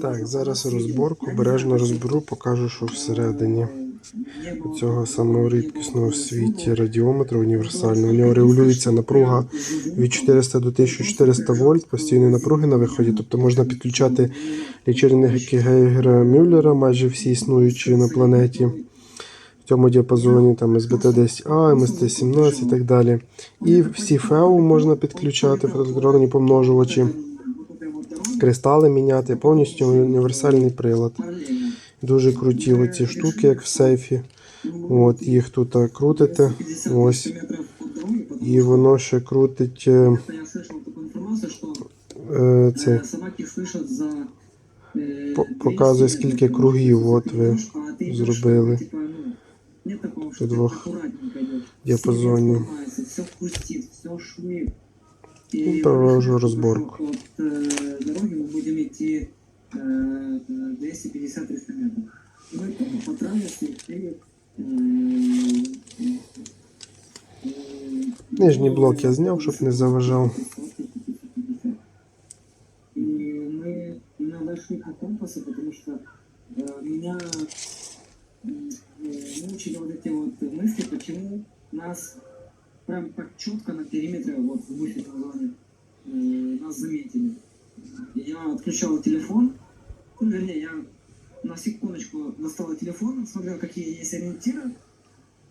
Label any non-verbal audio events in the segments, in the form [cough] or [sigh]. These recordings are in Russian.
Так, зараз розборку, обережно розберу, покажу, що всередині цього самого рідкісного в світі суду. радіометра універсального. У нього регулюється напруга від 400 до 1400 вольт постійної напруги на виході. Тобто можна підключати лічильники Гейгера Мюллера, майже всі існуючі на планеті. В цьому діапазоні там СБТ-10А, МСТ-17 і так далі. І всі ФЕУ можна підключати, фотоелектронні помножувачі, кристали міняти, повністю універсальний прилад. Паралельно. Дуже круті оці штуки, як в сейфі. От, їх тут так крутите. 250 Ось. метров от дороги, потому І что воно ще крутить е, я слышал такую информацию, что е, э, це. собаки слышат за э, По- показує, 200 скільки метров, кругів что от ви немножко, а ты идешь, зробили. типа, ну, нет такого, что Тут ты двох аккуратненько идешь. діапазонів. Шумит. Ну, провожу розборку. От э, дороги мы будем идти э, 250-300 метров. И мы тупо по траверсе э, э, Нижній блок я зняв, щоб не заважав. И мы иногда шли по компасу, потому что э, меня м, э, мучили вот эти вот мысли, почему нас прям так четко на периметре, вот в буфетной зоне, э, нас заметили. Я отключал телефон, ну, вернее, я на секундочку достал телефон, смотрел, какие есть ориентиры,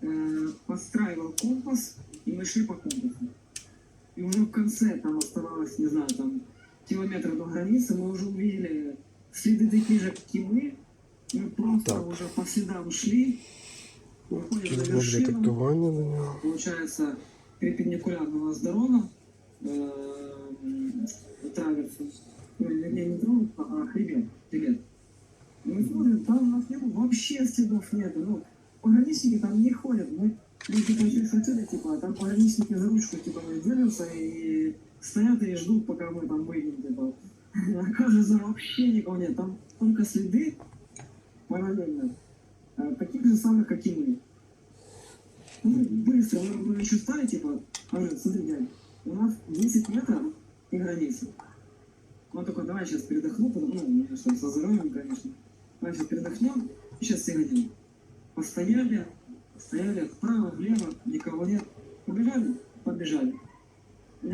э, подстраивал компас, и мы шли по компасу. И уже в конце там оставалось, не знаю, там километр до границы, мы уже увидели следы такие же, как и мы. Мы просто Так. уже по следам шли, на Блок вершину, детектування на нього. получается, перпендикулярно у нас дорога, э, траверсу, ну, вернее, не дорога, а хребет, хребет. И мы смотрим, там у нас нету, вообще следов нету, ну, пограничники там не ходят, мы, мы типа чуть хотели, типа, а там пограничники за ручку, типа, держатся и стоят и ждут, пока мы там выйдем, типа. [laughs] Оказывается, вообще никого нет, там только следы параллельно, э, таких же самых, как и мы. Ну, быстро, мы, мы еще стали, типа, говорю, смотри, дядь, у нас 10 метров и граница. Он такой, давай сейчас передохну, потому, ну, что, со здоровьем, конечно. Давай сейчас передохнем, и сейчас годим. Постояли, постояли, вправо, влево, никого нет. Побежали, побежали.